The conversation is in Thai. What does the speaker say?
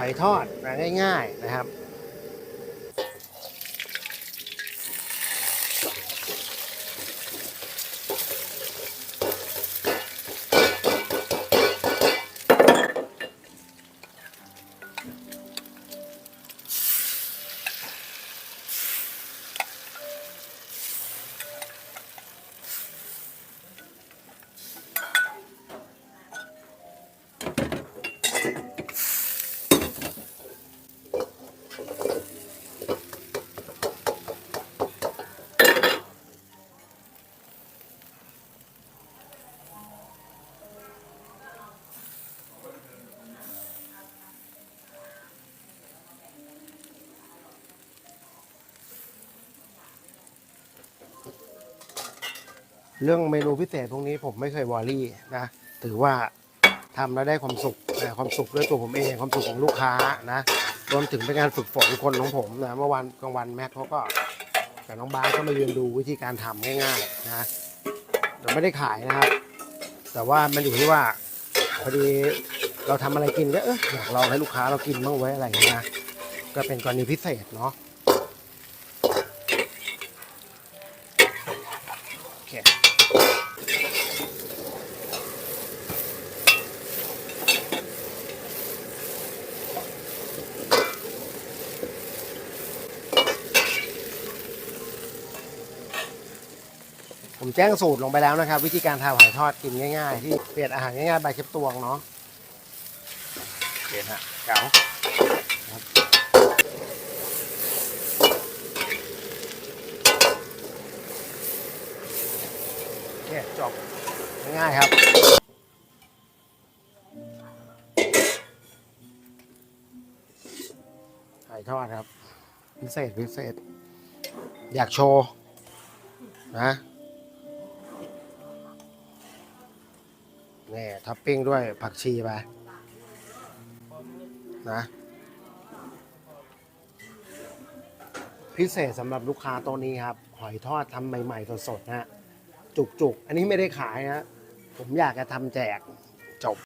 หอยทอดง่ายๆนะครับ เรื่องเมนูพิเศษพวกนี้ผมไม่เคยวอรี่นะถือว่าทำแล้วได้ความสุขนะความสุขด้วยตัวผมเองความสุขของลูกค้านะรวมถึงเป็นการฝึกฝนคนของผมนะเมื่อวันกลางวันแม็กเขาก็กับน้องบาสก็มาเรียนดูวิธีการทำง่ายๆนะเราไม่ได้ขายนะครับ แต่ว่ามันอยู่ที่ว่าพอดีเราทำอะไรกินก็เอออยากลองให้ลูกค้าเรากินบ้างไว้อะไรอย่างเงี้ยนะก็เป็นกรณีพิเศษเนาะ เคผมแจ้งสูตรลงไปแล้วนะครับ วิธีการทำหอยทอดกินง่ายๆ ที่เปลี่ยนอาหารง่ายๆใบเชฟตวงเนาะเปลี่ยนฮะเก๋าครับ โอเคจบง่ายครับหอยทอดครับ พิเศษพิเศษ อยากโชว์ นะนี่ท็อปปิ้งด้วยผักชีไป นะ พิเศษสำหรับลูกค้าตัวนี้ครับ หอยทอดทำใหม่ ๆ สดๆนะฮะ จุกๆ อันนี้ไม่ได้ขายนะผมอยากจะทำแจกจบ